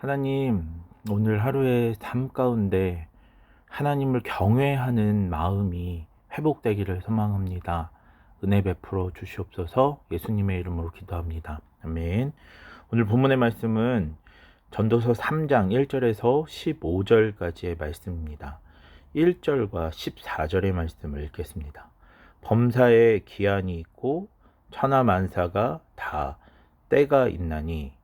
하나님, 오늘 하루의 삶 가운데 하나님을 경외하는 마음이 회복되기를 소망합니다. 은혜 베풀어 주시옵소서 예수님의 이름으로 기도합니다. 아멘. 오늘 본문의 말씀은 전도서 3장 1절에서 15절까지의 말씀입니다. 1절과 14절의 말씀을 읽겠습니다. 범사에 기한이 있고 천하 만사가 다 때가 있나니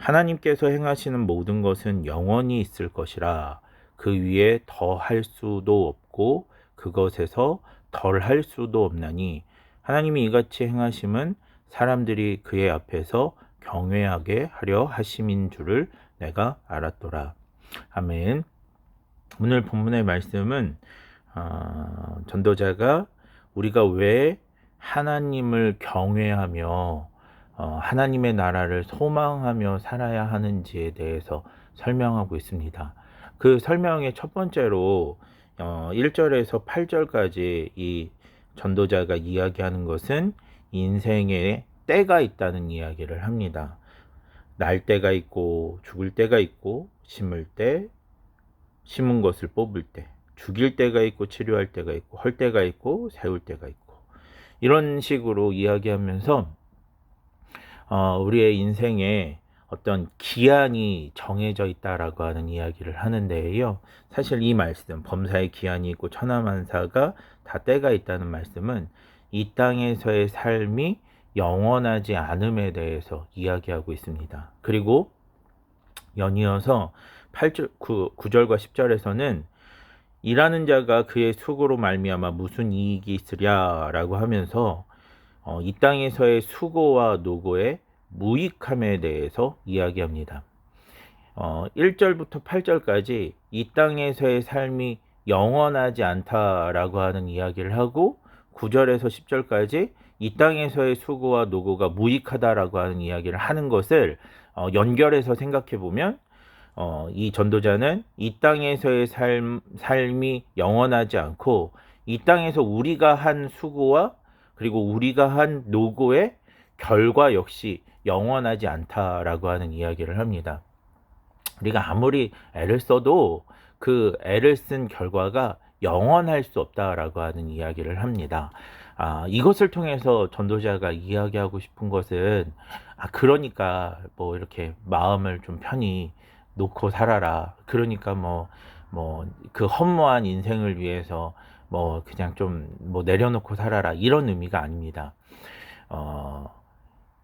하나님께서 행하시는 모든 것은 영원히 있을 것이라 그 위에 더 할 수도 없고 그것에서 덜 할 수도 없나니 하나님이 이같이 행하심은 사람들이 그의 앞에서 경외하게 하려 하심인 줄을 내가 알았더라. 아멘. 오늘 본문의 말씀은 어, 전도자가 우리가 왜 하나님을 경외하며 어, 하나님의 나라를 소망하며 살아야 하는지에 대해서 설명하고 있습니다. 그 설명의 첫 번째로 어, 1절에서 8절까지 이 전도자가 이야기하는 것은 인생에 때가 있다는 이야기를 합니다. 날 때가 있고 죽을 때가 있고 심을 때 심은 것을 뽑을 때 죽일 때가 있고 치료할 때가 있고 헐 때가 있고 세울 때가 있고 이런 식으로 이야기하면서 어, 우리의 인생에 어떤 기한이 정해져 있다라고 하는 이야기를 하는데요. 사실 이 말씀, 범사의 기한이 있고 천하만사가 다 때가 있다는 말씀은 이 땅에서의 삶이 영원하지 않음에 대해서 이야기하고 있습니다. 그리고 연이어서 8절, 9, 9절과 10절에서는 일하는 자가 그의 수고로 말미암아 무슨 이익이 있으랴라고 하면서 어, 이 땅에서의 수고와 노고의 무익함에 대해서 이야기합니다. 어, 1절부터 8절까지 이 땅에서의 삶이 영원하지 않다라고 하는 이야기를 하고 9절에서 10절까지 이 땅에서의 수고와 노고가 무익하다라고 하는 이야기를 하는 것을 어, 연결해서 생각해 보면 어, 이 전도자는 이 땅에서의 삶, 삶이 영원하지 않고 이 땅에서 우리가 한 수고와 그리고 우리가 한 노고의 결과 역시 영원하지 않다라고 하는 이야기를 합니다. 우리가 아무리 애를 써도 그 애를 쓴 결과가 영원할 수 없다라고 하는 이야기를 합니다. 아, 이것을 통해서 전도자가 이야기하고 싶은 것은 아, 그러니까 뭐 이렇게 마음을 좀 편히 놓고 살아라. 그러니까 뭐 뭐 그 허무한 인생을 위해서 뭐 그냥 좀 뭐 내려놓고 살아라 이런 의미가 아닙니다. 어,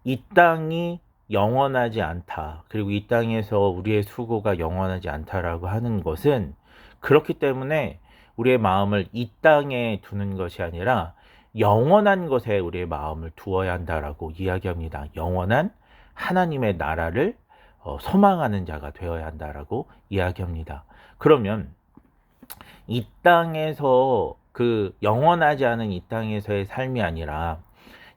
이 땅이 영원하지 않다. 그리고 이 땅에서 우리의 수고가 영원하지 않다라고 하는 것은 그렇기 때문에 우리의 마음을 이 땅에 두는 것이 아니라 영원한 것에 우리의 마음을 두어야 한다라고 이야기합니다. 영원한 하나님의 나라를 어, 소망하는 자가 되어야 한다라고 이야기합니다. 그러면 이 땅에서 그 영원하지 않은 이 땅에서의 삶이 아니라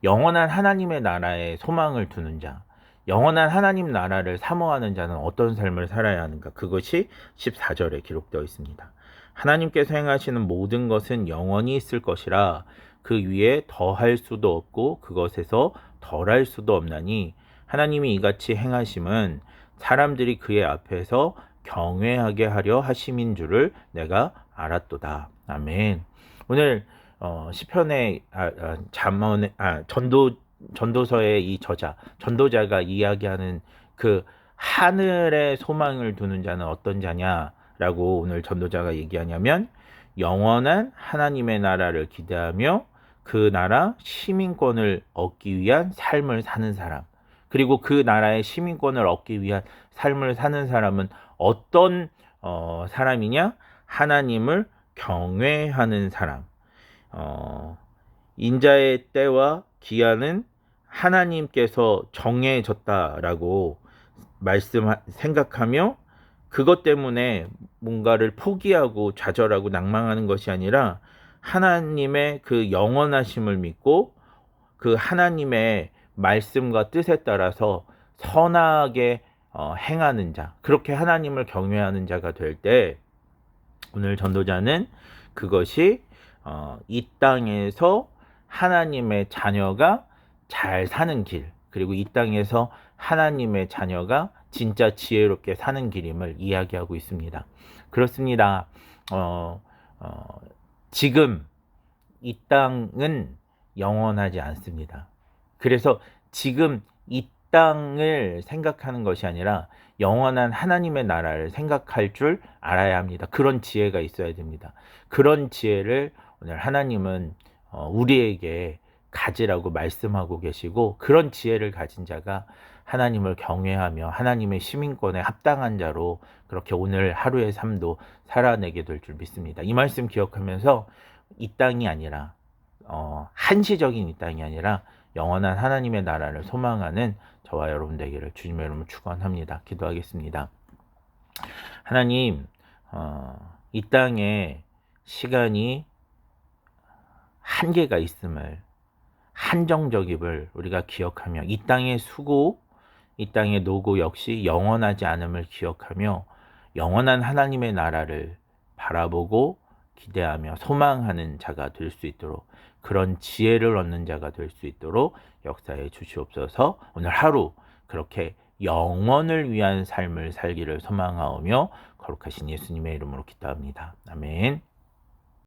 영원한 하나님의 나라에 소망을 두는 자, 영원한 하나님 나라를 사모하는 자는 어떤 삶을 살아야 하는가? 그것이 14절에 기록되어 있습니다. 하나님께서 행하시는 모든 것은 영원히 있을 것이라 그 위에 더할 수도 없고 그것에서 덜할 수도 없나니 하나님이 이같이 행하심은 사람들이 그의 앞에서 경외하게 하려 하심인 줄을 내가 알았도다. 아멘. 오늘 어, 시편의 아, 아, 잠언의 아, 전도 전도서의 이 저자 전도자가 이야기하는 그 하늘의 소망을 두는 자는 어떤 자냐라고 오늘 전도자가 얘기하냐면 영원한 하나님의 나라를 기대하며 그 나라 시민권을 얻기 위한 삶을 사는 사람 그리고 그 나라의 시민권을 얻기 위한 삶을 사는 사람은 어떤 어, 사람이냐? 하나님을 경외하는 사람. 어, 인자의 때와 기한은 하나님께서 정해졌다라고 말씀 생각하며 그것 때문에 뭔가를 포기하고 좌절하고 낭망하는 것이 아니라 하나님의 그 영원하심을 믿고 그 하나님의 말씀과 뜻에 따라서 선하게 어, 행하는 자, 그렇게 하나님을 경외하는 자가 될 때 오늘 전도자는 그것이 어, 이 땅에서 하나님의 자녀가 잘 사는 길, 그리고 이 땅에서 하나님의 자녀가 진짜 지혜롭게 사는 길임을 이야기하고 있습니다. 그렇습니다. 어, 어, 지금 이 땅은 영원하지 않습니다. 그래서 지금 이 땅을 생각하는 것이 아니라 영원한 하나님의 나라를 생각할 줄 알아야 합니다. 그런 지혜가 있어야 됩니다. 그런 지혜를 오늘 하나님은 어, 우리에게 가지라고 말씀하고 계시고 그런 지혜를 가진 자가 하나님을 경외하며 하나님의 시민권에 합당한 자로 그렇게 오늘 하루의 삶도 살아내게 될 줄 믿습니다. 이 말씀 기억하면서 이 땅이 아니라 어, 한시적인 이 땅이 아니라 영원한 하나님의 나라를 소망하는 저와 여러분 되기를 주님의 이름으로 축원합니다. 기도하겠습니다. 하나님, 어, 이 땅에 시간이 한계가 있음을 한정적임을 우리가 기억하며 이 땅의 수고, 이 땅의 노고 역시 영원하지 않음을 기억하며 영원한 하나님의 나라를 바라보고 기대하며 소망하는 자가 될 수 있도록 그런 지혜를 얻는 자가 될 수 있도록 역사해 주시옵소서 오늘 하루 그렇게 영원을 위한 삶을 살기를 소망하오며 거룩하신 예수님의 이름으로 기도합니다. 아멘.